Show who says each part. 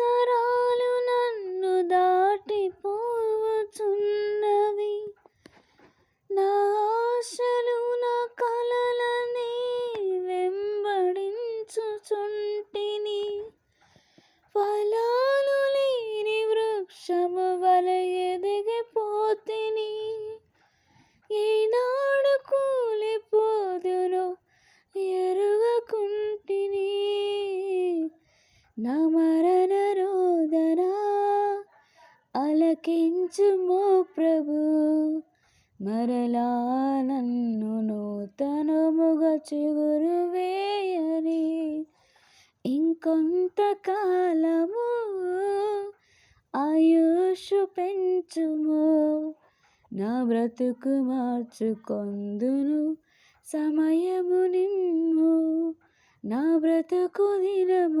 Speaker 1: సంవత్సరాలు నన్ను దాటిపోవచున్నవి నా ఆశలు నా కలలని వెంబడించుచుంటిని. ఫలాలు లేని వృక్షము వలె ఎదిగిపోతిని. ఈనాడు కూలిపోదును ఎరుగకుంటిని. నా మరణ కించుమో ప్రభు. మరలా నన్ను నూతనముగా చిగురు వేయని ఇంకొంతకాలము ఆయుష్ పెంచుము. నా బ్రతుకు మార్చుకొందును సమయము నిమ్ము. నా బ్రతుకు దినము